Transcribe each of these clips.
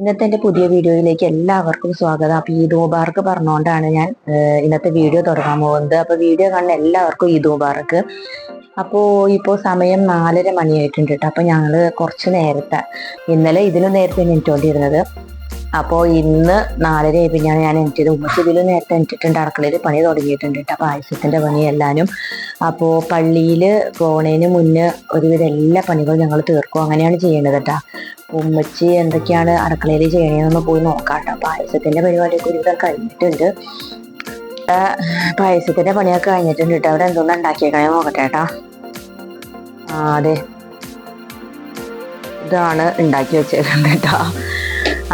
ഇന്നത്തെ എന്റെ പുതിയ വീഡിയോയിലേക്ക് എല്ലാവർക്കും സ്വാഗതം. അപ്പോൾ ഈദ് മുബാർക്ക് പറഞ്ഞുകൊണ്ടാണ് ഞാൻ ഇന്നത്തെ വീഡിയോ തുടങ്ങാൻ പോകുന്നത്. അപ്പോൾ വീഡിയോ കാണുന്ന എല്ലാവർക്കും ഈദ് മുബാർക്ക് അപ്പോൾ ഇപ്പോൾ സമയം നാലര മണിയായിട്ടുണ്ട് കേട്ടോ. അപ്പോൾ ഞങ്ങൾ കുറച്ച് നേരത്തെ ഇന്നലെ ഇതിനു നേരത്തെ എണീറ്റുകൊണ്ടിരുന്നത് അപ്പോൾ ഇന്ന് നാലര ആയപ്പോഴാണ് ഞാൻ എനിക്കത് ഉമ്മച്ചിതിലും നേരത്തെ എനിക്കിട്ടുണ്ട് അടുക്കളയിൽ പണി തുടങ്ങിയിട്ടുണ്ട് കേട്ടോ. പായസത്തിന്റെ പണി എല്ലാനും. അപ്പോൾ പള്ളിയിൽ പോണേന് മുന്നേ ഒരുവിധം എല്ലാ പണികളും ഞങ്ങൾ തീർക്കും. അങ്ങനെയാണ് ചെയ്യേണ്ടത് കേട്ടോ. ഉമ്മച്ചി എന്തൊക്കെയാണ് അടുക്കളയിൽ ചെയ്യണതെന്ന് പോയി നോക്കാം കേട്ടോ. പായസത്തിന്റെ പരിപാടിയൊക്കെ ഒരുവിധം കഴിഞ്ഞിട്ടുണ്ട്. പായസത്തിന്റെ പണിയൊക്കെ കഴിഞ്ഞിട്ടുണ്ട് കേട്ടോ. അവിടെ എന്തോന്നാ ഉണ്ടാക്കിയേക്കണേ നോക്കട്ടെ കേട്ടോ. ആ അതെ. ഇതാണ് ഉണ്ടാക്കി വെച്ചേക്കുന്നത് കേട്ടോ.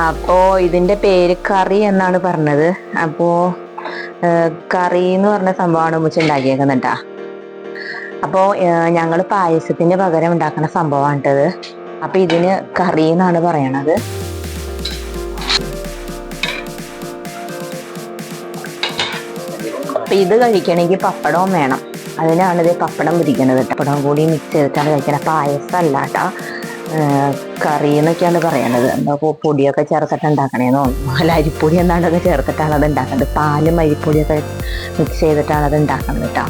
അപ്പോ ഇതിന്റെ പേര് കറി എന്നാണ് പറഞ്ഞത്. അപ്പോ കറി എന്ന് പറഞ്ഞ സംഭവമാണ് ഉമ്മച്ച ഉണ്ടാക്കിയേക്കുന്നുണ്ടാ അപ്പോ ഞങ്ങൾ പായസത്തിന് പകരം ഉണ്ടാക്കുന്ന സംഭവമാണിട്ടത് അപ്പൊ ഇതിന് കറി എന്നാണ് പറയണത്. അപ്പൊ ഇത് കഴിക്കണമെങ്കിൽ പപ്പടവും വേണം. അതിനാണ് ഇത് പപ്പടം പിടിക്കുന്നത് പപ്പടം കൂടി മിക്സ് ചെയ്തിട്ടാണ് കഴിക്കണം പായസം കേട്ടോ കറി എന്നൊക്കെയാണ് പറയണത്. എന്താ പൊടിയൊക്കെ ചേർത്തിട്ട് ഉണ്ടാക്കണേന്ന് തോന്നുന്നു അല്ല അരിപ്പൊടി എന്നാണ്ടൊക്കെ ചേർത്തിട്ടാണ് അത് ഉണ്ടാക്കുന്നത് പാലും അരിപ്പൊടിയൊക്കെ മിക്സ് ചെയ്തിട്ടാണ് അത് ഉണ്ടാക്കുന്നത് കേട്ടോ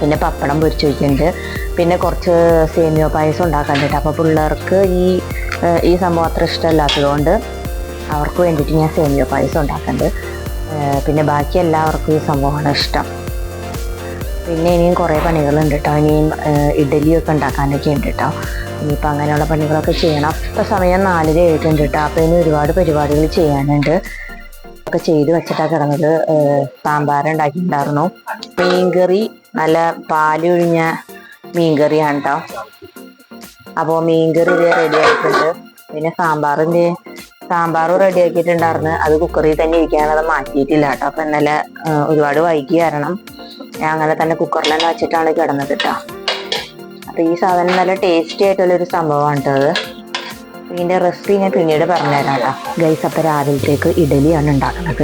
പിന്നെ പപ്പടം പൊരിച്ച് വയ്ക്കുന്നുണ്ട് പിന്നെ കുറച്ച് സേമിയോ പായസം ഉണ്ടാക്കാനുണ്ട് അപ്പോൾ പിള്ളേർക്ക് ഈ ഈ സംഭവം അത്ര ഇഷ്ടമല്ലാത്തതുകൊണ്ട് അവർക്ക് വേണ്ടിയിട്ട് ഞാൻ സേമിയോ പായസം ഉണ്ടാക്കുന്നുണ്ട് പിന്നെ ബാക്കി എല്ലാവർക്കും ഈ സംഭവമാണ് ഇഷ്ടം. പിന്നെ ഇനിയും കുറേ പണികളുണ്ട് കേട്ടോ ഇനിയും ഇഡലിയൊക്കെ ഉണ്ടാക്കാനൊക്കെ ഉണ്ട് കേട്ടോ ഇനിയിപ്പോൾ അങ്ങനെയുള്ള പണികളൊക്കെ ചെയ്യണം. ഇപ്പോൾ സമയം നാലര ആയിട്ടുണ്ട് കേട്ടോ അപ്പോൾ ഇനി ഒരുപാട് പരിപാടികൾ ചെയ്യാനുണ്ട്. ഒക്കെ ചെയ്ത് വെച്ചിട്ടാണ് കിടന്നത്. സാമ്പാർ ഉണ്ടാക്കിയിട്ടുണ്ടായിരുന്നു. മീൻകറി നല്ല പാലൊഴിഞ്ഞ മീൻകറിയാണ് കേട്ടോ അപ്പോൾ മീൻകറി ഇത് റെഡി ആയിട്ടുണ്ട്. പിന്നെ സാമ്പാറിന്റെ സാമ്പാറും റെഡി ആക്കിയിട്ടുണ്ടായിരുന്നു. അത് കുക്കറിൽ തന്നെ ഇരിക്കാനത് മാറ്റിയിട്ടില്ല കേട്ടോ അപ്പം ഇന്നലെ ഒരുപാട് വൈകി കാരണം ഞാൻ അങ്ങനെ തന്നെ കുക്കറിൽ തന്നെ വെച്ചിട്ടാണ് കിടന്നത് കേട്ടോ അപ്പം ഈ സാധനം നല്ല ടേസ്റ്റി ആയിട്ടുള്ളൊരു സംഭവമാണ് കേട്ടോ അത്. ഇതിന്റെ റെസിപ്പി ഞാൻ പിന്നീട് പറഞ്ഞുതരാം കേട്ടോ ഗൈസ് അപ്പം രാവിലത്തേക്ക് ഇഡലിയാണ് ഉണ്ടാക്കുന്നത്.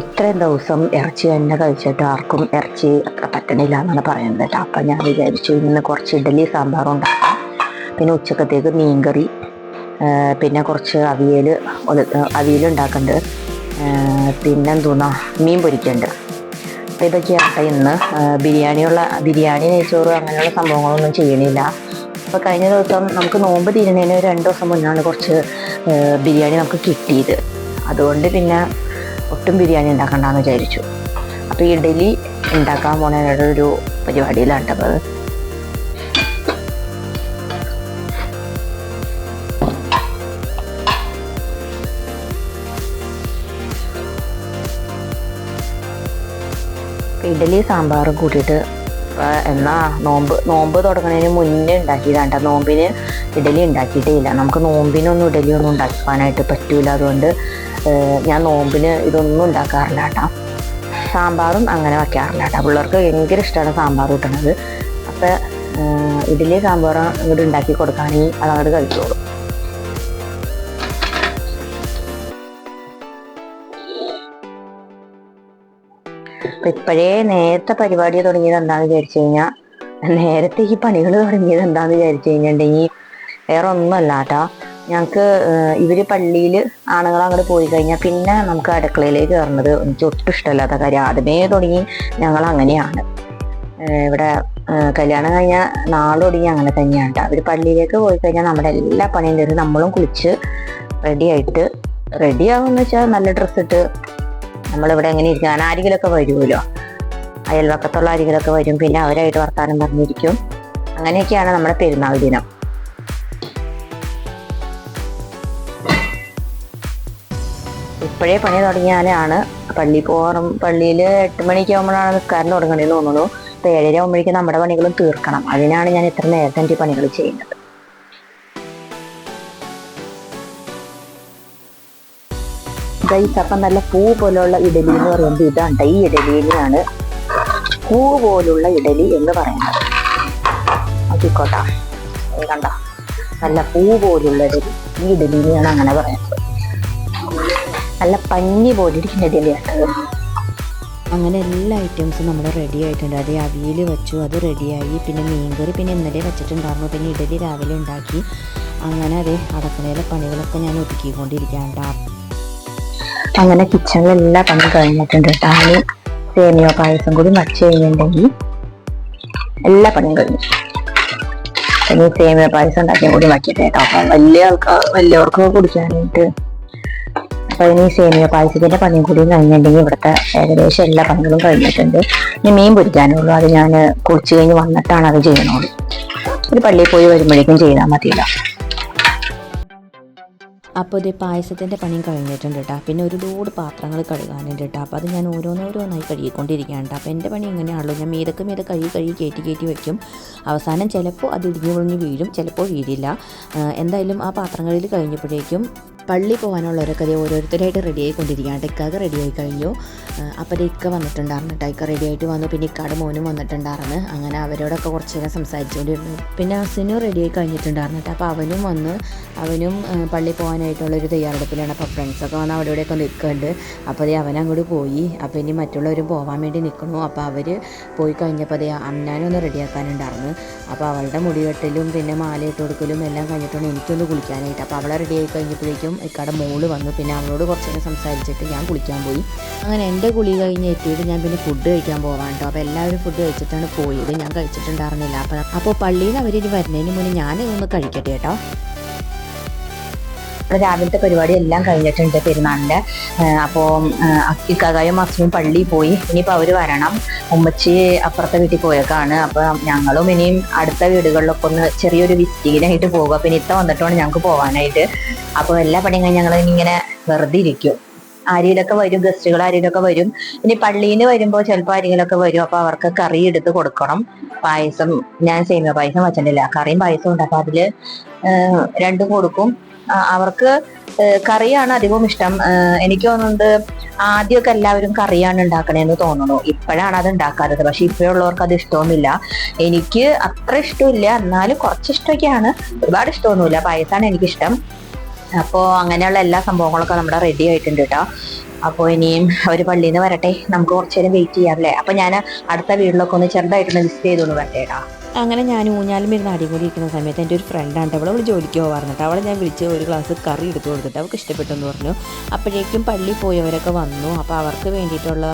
ഇത്രയും ദിവസം ഇറച്ചി തന്നെ കഴിച്ചിട്ട് ആർക്കും ഇറച്ചി അത്ര പറ്റണില്ല എന്നാണ് പറയുന്നത് കേട്ടോ അപ്പം ഞാൻ വിചാരിച്ചു ഇന്ന് കുറച്ച് ഇഡലി സാമ്പാറും ഉണ്ടാക്കാം. പിന്നെ ഉച്ചക്കത്തേക്ക് മീൻകറി പിന്നെ കുറച്ച് അവിയൽ അവിയൽ ഉണ്ടാക്കുന്നുണ്ട് പിന്നെ മീൻ പൊരിക്കുന്നുണ്ട് അപ്പം ഇതൊക്കെയാണ് കേട്ടോ ഇന്ന് ബിരിയാണിയുള്ള ബിരിയാണി നെയ്ച്ചോറ് അങ്ങനെയുള്ള സംഭവങ്ങളൊന്നും ചെയ്യണില്ല. അപ്പോൾ കഴിഞ്ഞ ദിവസം നമുക്ക് നോമ്പ് തീരുന്നതിന് ഒരു രണ്ട് ദിവസം മുന്നാണ് കുറച്ച് ബിരിയാണി നമുക്ക് കിട്ടിയത്. അതുകൊണ്ട് പിന്നെ ഒട്ടും ബിരിയാണി ഉണ്ടാക്കണ്ടെന്ന് വിചാരിച്ചു. അപ്പോൾ ഇഡലി ഉണ്ടാക്കാൻ പോണതിനോട് ഒരു പരിപാടിയിലാണ്. കേട്ടോ ഇഡലി സാമ്പാറും കൂട്ടിയിട്ട് എന്നാ നോമ്പ് നോമ്പ് തുടങ്ങുന്നതിന് മുന്നേ ഉണ്ടാക്കിയതാണ്ട. നോമ്പിന് ഇഡലി ഉണ്ടാക്കിയിട്ടേ ഇല്ല നമുക്ക് നോമ്പിനൊന്നും ഇഡലി ഒന്നും ഉണ്ടാക്കാനായിട്ട് പറ്റൂല. അതുകൊണ്ട് ഞാൻ നോമ്പിന് ഇതൊന്നും ഉണ്ടാക്കാറില്ല കേട്ടോ സാമ്പാറും അങ്ങനെ വയ്ക്കാറില്ല കേട്ടോ പിള്ളേർക്ക് ഭയങ്കര ഇഷ്ടമാണ് സാമ്പാർ കിട്ടുന്നത്. അപ്പോൾ ഇഡലി സാമ്പാറും ഇങ്ങോട്ട് ഉണ്ടാക്കി കൊടുക്കുകയാണെങ്കിൽ അതങ്ങോട്ട് കഴിച്ചോളും. അപ്പൊ ഇപ്പോഴേ നേരത്തെ പരിപാടി തുടങ്ങിയത് എന്താന്ന് വിചാരിച്ചു കഴിഞ്ഞാൽ നേരത്തെ ഈ പണികൾ തുടങ്ങിയത് എന്താന്ന് വിചാരിച്ചു കഴിഞ്ഞിട്ടുണ്ടെങ്കിൽ വേറെ ഒന്നുമല്ല കേട്ടോ ഞങ്ങൾക്ക് ഇവർ പള്ളിയിൽ ആണുങ്ങൾ അങ്ങോട്ട് പോയി കഴിഞ്ഞാൽ പിന്നെ നമുക്ക് അടുക്കളയിലേക്ക് കയറുന്നത് എനിക്ക് ഒട്ടും ഇഷ്ടമല്ലാത്ത കാര്യം. ആദ്യമേ തുടങ്ങി ഞങ്ങൾ അങ്ങനെയാണ്. ഇവിടെ കല്യാണം കഴിഞ്ഞാൽ നാളെ തുടങ്ങി അങ്ങനെ തന്നെയാണ് കേട്ടോ അവർ പള്ളിയിലേക്ക് പോയി കഴിഞ്ഞാൽ നമ്മുടെ എല്ലാ പണിയും തരും നമ്മളും കുളിച്ച് റെഡിയായിട്ട് റെഡി ആകുമെന്ന് വെച്ചാൽ നല്ല ഡ്രസ്സ് ഇട്ട് നമ്മളിവിടെ എങ്ങനെ ഇരിക്കാൻ ആരെങ്കിലൊക്കെ വരുമല്ലോ. അയൽവക്കത്തുള്ള ആരെങ്കിലൊക്കെ വരും. പിന്നെ അവരായിട്ട് വർത്താനം പറഞ്ഞിരിക്കും. അങ്ങനെയൊക്കെയാണ് നമ്മുടെ പെരുന്നാൾ ദിനം. ഇപ്പോഴേ പണി തുടങ്ങിയാലാണ് പള്ളി പോകാറും. പള്ളിയിൽ എട്ട് മണിക്ക് ആകുമ്പോഴാണ് നിസ്കാരം തുടങ്ങണേന്ന് തോന്നുന്നു. അപ്പോൾ ഏഴര ആകുമ്പോഴേക്കും നമ്മുടെ പണികളും തീർക്കണം. അതിനാണ് ഞാൻ ഇത്ര നേരത്തെ എന്റെ പണികൾ ചെയ്യുന്നത്. ഗൈസ് അപ്പം നല്ല പൂ പോലുള്ള ഇഡലി എന്ന് പറയുന്നത് ഇതാണ്. ഈ ഇഡലിയിലാണ് പൂ പോലുള്ള ഇഡലി എന്ന് പറയുന്നത്. നോക്കിക്കോട്ടാ കണ്ട? നല്ല പൂ പോലുള്ള ഇഡലി. ഈ ഇഡലിനെയാണ് അങ്ങനെ പറയുന്നത്. നല്ല പഞ്ഞി പോലിരിക്കുന്ന ഇഡലിയാണ് അങ്ങനെ എല്ലാ ഐറ്റംസും നമ്മൾ റെഡി ആയിട്ടുണ്ട്. അത് അവിയിൽ വെച്ചു അത് റെഡിയായി പിന്നെ മീൻകറി പിന്നെ ഇന്നലെ വെച്ചിട്ടുണ്ടായിരുന്നു. പിന്നെ ഇഡലി രാവിലെ ഉണ്ടാക്കി. അങ്ങനെ അതേ അടക്കളയിലെ പണികളൊക്കെ ഞാൻ ഒതുക്കിക്കൊണ്ടിരിക്കുകയാണ് ട്ടാ. അങ്ങനെ കിച്ചണിൽ എല്ലാ പണിയും കഴിഞ്ഞിട്ടുണ്ട് കേട്ടോ. സേമിയോ പായസം കൂടി വച്ച് കഴിഞ്ഞിട്ടുണ്ടെങ്കിൽ എല്ലാ പണിയും കഴിഞ്ഞു. ഇനി സേമിയ പായസം ഉണ്ടാക്കിയും കൂടി വയ്ക്കട്ടെ കേട്ടോ. അപ്പം വലിയ ആൾക്കാർ വലിയവർക്കൊക്കെ കുടിക്കാനായിട്ട്. അപ്പൊ ഇനി സേമിയ പായസത്തിന്റെ പണിയും കൂടി കഴിഞ്ഞിട്ടുണ്ടെങ്കിൽ ഇവിടുത്തെ ഏകദേശം എല്ലാ പണികളും കഴിഞ്ഞിട്ടുണ്ട്. ഇനി മീൻ പൊരിക്കാനുള്ളൂ അത് ഞാൻ കുളിച്ച് കഴിഞ്ഞ് വന്നിട്ടാണ് അത് ചെയ്യണുള്ളൂ ഒരു പള്ളിയിൽ പോയി വരുമ്പോഴേക്കും ചെയ്താൽ മതിയല്ലോ. അപ്പോൾ ഇത് പായസത്തിന്റെ പണിയും കഴിഞ്ഞിട്ടുണ്ട് കേട്ടോ. പിന്നെ ഒരുപാട് പാത്രങ്ങൾ കഴുകാനുണ്ട് കേട്ടോ. അപ്പോൾ അത് ഞാൻ ഓരോന്നോരോന്നായി കഴുകിക്കൊണ്ടിരിക്കുകയാണ് കേട്ടോ. അപ്പോൾ എന്റെ പണി ഇങ്ങനെയാണല്ലോ. ഞാൻ മീതക്ക് മീത കഴുകി കഴുകി കയറ്റി കയറ്റി വയ്ക്കും. അവസാനം ചിലപ്പോൾ അത് ഇടിഞ്ഞു പൊളിഞ്ഞ് വീഴും. ചിലപ്പോൾ വീഴില്ല. എന്തായാലും ആ പാത്രങ്ങളിൽ കഴിഞ്ഞപ്പോഴേക്കും പള്ളി പോകാനുള്ളവരൊക്കെ അതേ ഓരോരുത്തരായിട്ട് റെഡി ആയിക്കൊണ്ടിരിക്കുകയാണ് ടെക്കാക്ക് റെഡി ആയി കഴിഞ്ഞു അപ്പോൾ ഇക്ക വന്നിട്ടുണ്ടായിരുന്നു ടൈക്ക റെഡി ആയിട്ട് വന്നു. പിന്നെ ഇക്കാട് മോനും വന്നിട്ടുണ്ടായിരുന്നു. അങ്ങനെ അവരോടൊക്കെ കുറച്ച് നേരം സംസാരിച്ചുകൊണ്ടിരുന്നു. പിന്നെ അസിനും റെഡി ആയി കഴിഞ്ഞിട്ടുണ്ടായിരുന്നു അപ്പോൾ അവനും വന്ന് അവനും പള്ളി പോകാനായിട്ടുള്ളൊരു തയ്യാറെടുപ്പിലാണ്. അപ്പോൾ ഫ്രണ്ട്സൊക്കെ വന്ന് അവിടെ ഇവിടെയൊക്കെ നിൽക്കുന്നുണ്ട്. അപ്പോൾ അതേ അവൻ അങ്ങോട്ട് പോയി. അപ്പോൾ ഇനി മറ്റുള്ളവരും പോകാൻ വേണ്ടി നിൽക്കണു അപ്പോൾ അവർ പോയി കഴിഞ്ഞപ്പോൾ അതേ അമ്നാനൊന്ന് റെഡിയാക്കാനുണ്ടായിരുന്നു. അപ്പോൾ അവളുടെ മുടി വെട്ടലും പിന്നെ മാലയിട്ട് കൊടുക്കലും എല്ലാം കഴിഞ്ഞിട്ടാണ് എനിക്കൊന്ന് കുളിക്കാനായിട്ട്. അപ്പോൾ അവളെ റെഡി ആയി കഴിഞ്ഞപ്പോഴേക്കും ഇക്കടെ മോൾ വന്നു. പിന്നെ അവളോട് കുറച്ച് നേരം സംസാരിച്ചിട്ട് ഞാൻ കുളിക്കാൻ പോയി. അങ്ങനെ എന്റെ കുളി കഴിഞ്ഞ് എത്തിയിട്ട് ഞാൻ പിന്നെ ഫുഡ് കഴിക്കാൻ പോകാൻ കേട്ടോ അപ്പോൾ എല്ലാവരും ഫുഡ് കഴിച്ചിട്ടാണ് പോയത്. ഞാൻ കഴിച്ചിട്ടുണ്ടായിരുന്നില്ല. അപ്പോൾ അപ്പോൾ പള്ളിയിൽ നിന്ന് അവരിനി വരുന്നതിന് മുന്നേ ഞാനിതൊന്ന് കഴിക്കട്ടെ കേട്ടോ ഇവിടെ രാവിലത്തെ പരിപാടി എല്ലാം കഴിഞ്ഞിട്ടുണ്ട് പെരുന്നാളിന്റെ അപ്പോൾ ഇക്കാകായും അസുവും പള്ളിയിൽ പോയി. ഇനിയിപ്പോൾ അവർ വരണം. ഉമ്മച്ചി അപ്പുറത്തെ വീട്ടിൽ പോയേക്കാണ്. അപ്പോൾ ഞങ്ങളും ഇനിയും അടുത്ത വീടുകളിലൊക്കെ ഒന്ന് ചെറിയൊരു വിസിറ്റിങ്ങിനായിട്ട് പോകുക പിന്നെ ഇത്ത വന്നിട്ടാണ് ഞങ്ങൾക്ക് പോകാനായിട്ട് അപ്പോൾ എല്ലാ പണിയും കഴിഞ്ഞ് ഞങ്ങൾ ഇങ്ങനെ വെറുതെ ഇരിക്കും. ആരെങ്കിലൊക്കെ വരും ഗസ്റ്റുകൾ ആരെങ്കിലൊക്കെ വരും. ഇനി പള്ളിയിൽ നിന്ന് വരുമ്പോൾ ചിലപ്പോൾ ആരെങ്കിലൊക്കെ വരും. അപ്പോൾ അവർക്ക് കറി എടുത്ത് കൊടുക്കണം. പായസം ഞാൻ സേമിയ പായസം വെച്ചിട്ടില്ല. കറിയും പായസം ഉണ്ട്. അപ്പോൾ ഏഹ് രണ്ടും കൊടുക്കും. അവർക്ക് കറിയാണ് അധികവും ഇഷ്ടം. എനിക്ക് തോന്നുന്നത് ആദ്യമൊക്കെ എല്ലാവരും കറിയാണ് ഉണ്ടാക്കണേന്ന് തോന്നുന്നു. ഇപ്പോഴാണ് അത് ഉണ്ടാക്കാത്തത്. പക്ഷെ ഇപ്പോഴുള്ളവർക്ക് അത് ഇഷ്ടമൊന്നുമില്ല. എനിക്ക് അത്ര ഇഷ്ടമില്ല. എന്നാലും കുറച്ച് ഇഷ്ടമൊക്കെയാണ്. ഒരുപാട് ഇഷ്ടമൊന്നുമില്ല. പായസമാണ് എനിക്കിഷ്ടം. അപ്പോൾ അങ്ങനെയുള്ള എല്ലാ സംഭവങ്ങളൊക്കെ നമ്മുടെ റെഡി ആയിട്ടുണ്ട് കേട്ടോ. അപ്പോൾ ഇനിയും അവർ പള്ളിയിൽ നിന്ന് വരട്ടെ. നമുക്ക് കുറച്ചു നേരം വെയിറ്റ് ചെയ്യാറില്ലേ അപ്പോൾ ഞാൻ അടുത്ത വീട്ടിലൊക്കെ ഒന്ന് ചെറുതായിട്ടൊന്ന് വിസിറ്റ് ചെയ്തോന്ന് വരട്ടെ കേട്ടോ അങ്ങനെ ഞാൻ ഊഞ്ഞാലും ഇരുന്ന് അടിപൊളി ഇരിക്കുന്ന സമയത്ത് എന്റെ ഒരു ഫ്രണ്ടാണ് അവൾ അവൾ ജോലിക്ക് പോകാറുണ്ട് അവളെ ഞാൻ വിളിച്ച് ഒരു ഗ്ലാസ് കറി എടുത്തു കൊടുത്തിട്ട് അവൾക്ക് ഇഷ്ടപ്പെട്ടെന്ന് പറഞ്ഞു. അപ്പോഴേക്കും പള്ളി പോയവരൊക്കെ വന്നു. അപ്പോൾ അവർക്ക് വേണ്ടിയിട്ടുള്ള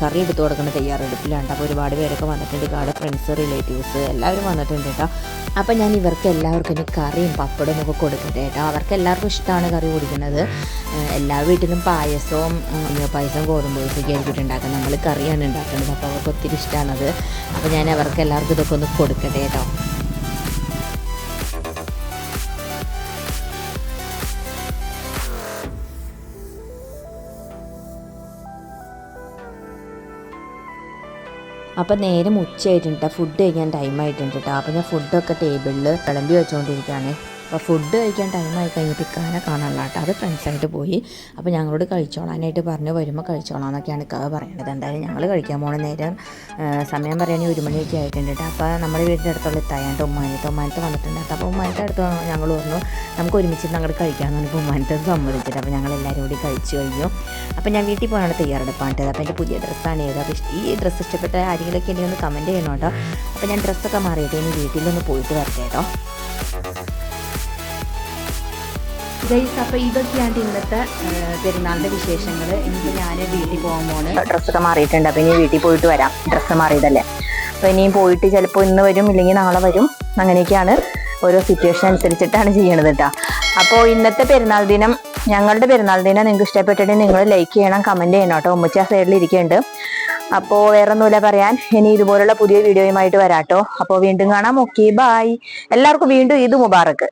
കറി എടുത്തു കൊടുക്കുന്ന തയ്യാറെടുപ്പിലാണ്. അപ്പോൾ ഒരുപാട് പേരൊക്കെ വന്നിട്ടുണ്ട്. കാട് ഫ്രണ്ട്സ് റിലേറ്റീവ്സ് എല്ലാവരും വന്നിട്ടുണ്ട് കേട്ടോ അപ്പോൾ ഞാൻ ഇവർക്ക് എല്ലാവർക്കും ഇനി കറിയും പപ്പടവും ഒക്കെ കൊടുക്കട്ടെ കേട്ടോ. അവർക്ക് എല്ലാവർക്കും ഇഷ്ടമാണ് കറി കുടിക്കുന്നത്. എല്ലാ വീട്ടിലും പായസവും പായസം ഗോതമ്പ് പായസമൊക്കെ ആയിരിക്കും ഉണ്ടാക്കുന്നത് നമ്മൾ കറിയാണ് ഉണ്ടാക്കുന്നത് അപ്പോൾ അവർക്ക് ഒത്തിരി ഇഷ്ടമാണത് അപ്പോൾ ഞാൻ അവർക്ക് എല്ലാവർക്കും ഇതൊക്കെ ഒന്ന് കൊടുക്കട്ടെ കേട്ടോ. അപ്പോൾ നേരം ഉച്ചയായിട്ടുണ്ട്. ഫുഡ് കഴിക്കാൻ ടൈം ആയിട്ടുണ്ട് കേട്ടോ അപ്പോൾ ഞാൻ ഫുഡൊക്കെ ടേബിളിൽ വിളമ്പി വെച്ചുകൊണ്ടിരിക്കുകയാണ് അപ്പോൾ ഫുഡ് കഴിക്കാൻ ടൈമായി കഴിഞ്ഞപ്പോൾ ഇക്കാനെ കാണാനുള്ള കേട്ടോ. അത് ഫ്രണ്ട്സായിട്ട് പോയി. അപ്പോൾ ഞങ്ങളോട് കഴിച്ചോളാനായിട്ട് പറഞ്ഞു വരുമ്പോൾ കഴിച്ചോളാം എന്നൊക്കെയാണ് ഇക്കാവ് പറയേണ്ടത് എന്തായാലും ഞങ്ങൾ കഴിക്കാൻ പോണ നേരം സമയം പറയുകയാണെങ്കിൽ ഒരു മണിയൊക്കെ ആയിട്ടുണ്ട് കേട്ടോ. അപ്പോൾ നമ്മുടെ വീടിന്റെ അടുത്തുള്ള ഇത്തായാണ്ട് ഉമ്മാനത്ത് ഉമ്മാനത്ത് വന്നിട്ടുണ്ട്. അപ്പോൾ ഉമ്മാനത്തെ അടുത്ത് ഞങ്ങൾ പറഞ്ഞു നമുക്ക് ഒരുമിച്ച് അങ്ങോട്ട് കഴിക്കാമെന്ന് പറഞ്ഞപ്പോൾ ഉമ്മാനത്ത് സമ്മതിച്ചിട്ട് അപ്പോൾ ഞങ്ങൾ എല്ലാവരും കൂടി കഴിച്ചു കഴിഞ്ഞു. അപ്പോൾ ഞാൻ വീട്ടിൽ പോകാനാണ് തയ്യാറെടുപ്പാണ് അപ്പോൾ എന്റെ പുതിയ ഡ്രസ്സാണ് ഏത്. അപ്പോൾ ഈ ഡ്രസ്സ് ഇഷ്ടപ്പെട്ട ആരെങ്കിലുമൊക്കെ എന്നെ ഒന്ന് കമന്റ് ചെയ്യണം കേട്ടോ. അപ്പോൾ ഞാൻ ഡ്രസ്സൊക്കെ മാറിയിട്ട് ഇനി വീട്ടിലൊന്ന് പോയിട്ട് വരട്ടെ കേട്ടോ. ഗൈസ് അപ്പോൾ ഇതൊക്കെയാണ് ഇന്നത്തെ പെരുന്നാളിന്റെ വിശേഷങ്ങൾ എനിക്ക് ഞാൻ വീട്ടിൽ പോകാൻ പോണ്. ഡ്രസ്സൊക്കെ മാറിയിട്ടുണ്ട്. അപ്പൊ ഇനി വീട്ടിൽ പോയിട്ട് വരാം. ഡ്രസ്സ് മാറിയതല്ലേ? അപ്പൊ ഇനിയും പോയിട്ട് ചിലപ്പോൾ ഇന്ന് വരും ഇല്ലെങ്കിൽ നാളെ വരും. അങ്ങനെയൊക്കെയാണ് ഓരോ സിറ്റുവേഷൻ അനുസരിച്ചിട്ടാണ് ചെയ്യണത് കേട്ടോ അപ്പോൾ ഇന്നത്തെ പെരുന്നാൾ ദിനം ഞങ്ങളുടെ പെരുന്നാൾ ദിനം നിങ്ങൾക്ക് ഇഷ്ടപ്പെട്ടിട്ടുണ്ടെങ്കിൽ നിങ്ങൾ ലൈക്ക് ചെയ്യണം കമന്റ് ചെയ്യണം കേട്ടോ ഉമ്മച്ച സൈഡിൽ ഇരിക്കുന്നുണ്ട് അപ്പോൾ വേറെ ഒന്നുമില്ല പറയാൻ. ഇനി ഇതുപോലുള്ള പുതിയ വീഡിയോയുമായിട്ട് വരാട്ടോ. അപ്പോൾ വീണ്ടും കാണാം. ഓക്കെ ബായ് എല്ലാവർക്കും വീണ്ടും ഈദ് മുബാറക്ക്